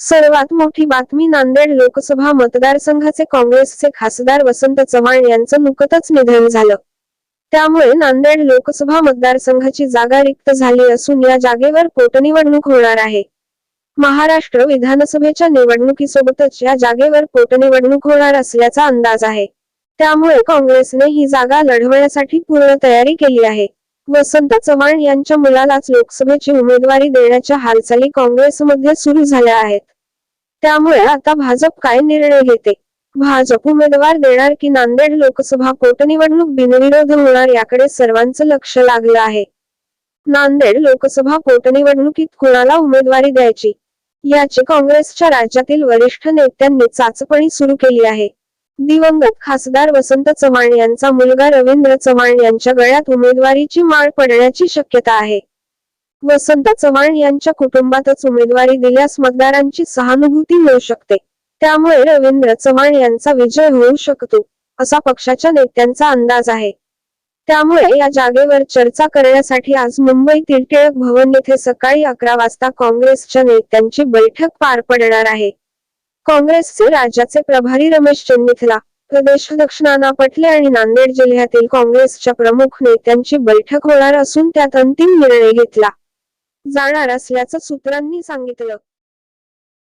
सर्वात मोठी बातमी नांदेड लोकसभा मतदारसंघाचे काँग्रेसचे खासदार वसंत चव्हाण यांचं नुकतच निधन झालं. त्यामुळे नांदेड लोकसभा मतदारसंघाची जागा रिक्त झाली असून या जागेवर पोटनिवडणूक होणार आहे. महाराष्ट्र विधानसभेच्या निवडणुकीसोबतच या जागेवर पोटनिवडणूक होणार असल्याचा अंदाज आहे. त्यामुळे काँग्रेसने ही जागा लढवण्यासाठी पूर्ण तयारी केली आहे. वसंत चव्हाण यांच्या मुलालाच लोकसभेची उमेदवारी देण्याच्या हालचाली काँग्रेसमध्ये सुरू झाल्या आहेत. त्यामुळे आता भाजप काय निर्णय घेते? भाजप उमेदवार देणार की नांदेड लोकसभा पोटनिवडणूक बिनविरोध होणार याकडे सर्वांचं लक्ष लागलं आहे. नांदेड लोकसभा पोटनिवडणुकीत कुणाला उमेदवारी द्यायची? याची काँग्रेसच्या राज्यातील वरिष्ठ नेत्यांनी चाचपणी सुरू केली आहे. दिवंगत खासदार वसंत चव्हाण यांचा मुलगा रवींद्र चव्हाण यांच्या गळ्यात उमेदवारीची माळ पडण्याची शक्यता आहे. वसंत चव्हाण यांच्या कुटुंबातच उमेदवारी दिल्यास मतदारांची सहानुभूती मिळू शकते. त्यामुळे रवींद्र चव्हाण यांचा विजय होऊ शकतो असा पक्षाच्या नेत्यांचा अंदाज आहे. त्यामुळे या जागेवर चर्चा करण्यासाठी आज मुंबईतील टिळक भवन येथे सकाळी अकरा वाजता काँग्रेसच्या नेत्यांची बैठक पार पडणार आहे. काँग्रेसचे राज्याचे प्रभारी रमेश चेन्निथला प्रदेशाध्यक्ष नाना पटले आणि नांदेड जिल्ह्यातील काँग्रेसच्या प्रमुख नेत्यांची बैठक होणार असून त्यात अंतिम निर्णय घेतला जाणार असल्याचं सूत्रांनी सांगितलं.